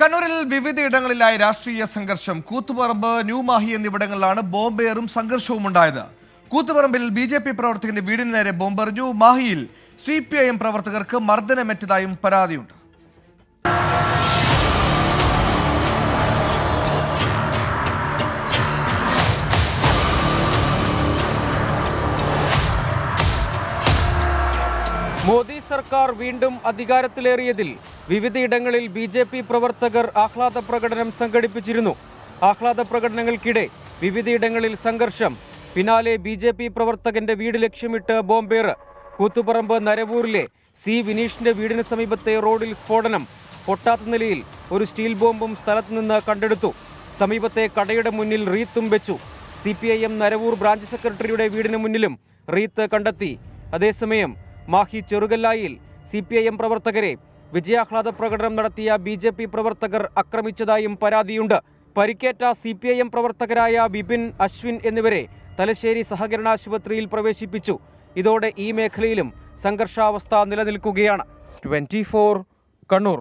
കണ്ണൂരിൽ വിവിധയിടങ്ങളിലായി രാഷ്ട്രീയ സംഘർഷം. കൂത്തുപറമ്പ് ന്യൂമാഹി എന്നിവിടങ്ങളിലാണ് ബോംബേറും സംഘർഷവും ഉണ്ടായത്. കൂത്തുപറമ്പിൽ ബി ജെ പി പ്രവർത്തകന്റെ വീടിന് നേരെ ബോംബെറിഞ്ഞു. മാഹിയിൽ സി പി ഐ എം പ്രവർത്തകർക്ക് മർദ്ദനമേറ്റതായും പരാതിയുണ്ട്. മോദി സർക്കാർ വീണ്ടും അധികാരത്തിലേറിയതിൽ വിവിധയിടങ്ങളിൽ ബി ജെ പി പ്രവർത്തകർ ആഹ്ലാദ പ്രകടനം സംഘടിപ്പിച്ചിരുന്നു. ആഹ്ലാദ പ്രകടനങ്ങൾക്കിടെ വിവിധയിടങ്ങളിൽ സംഘർഷം. പിന്നാലെ ബി ജെ പി പ്രവർത്തകന്റെ വീട് ലക്ഷ്യമിട്ട് ബോംബേർ കൂത്തുപറമ്പ് നരവൂരിലെ സി വിനീഷിന്റെ വീടിന് സമീപത്തെ റോഡിൽ സ്ഫോടനം. പൊട്ടാത്ത നിലയിൽ ഒരു സ്റ്റീൽ ബോംബും സ്ഥലത്ത് നിന്ന് കണ്ടെടുത്തു. സമീപത്തെ കടയുടെ മുന്നിൽ റീത്തും വെച്ചു. C P I M Naravoor branch സെക്രട്ടറിയുടെ വീടിന് മുന്നിലും റീത്ത് കണ്ടെത്തി. അതേസമയം മാഹി ചെറുകല്ലായിൽ സി പി ഐ എം പ്രവർത്തകരെ വിജയാഹ്ലാദ പ്രകടനം നടത്തിയ ബി ജെ പി പ്രവർത്തകർ ആക്രമിച്ചതായും പരാതിയുണ്ട്. പരിക്കേറ്റ സി പി ഐ എം പ്രവർത്തകരായ ബിപിൻ അശ്വിൻ എന്നിവരെ തലശ്ശേരി സഹകരണ ആശുപത്രിയിൽ പ്രവേശിപ്പിച്ചു. ഇതോടെ ഈ മേഖലയിലും സംഘർഷാവസ്ഥ നിലനിൽക്കുകയാണ്. ട്വന്റി കണ്ണൂർ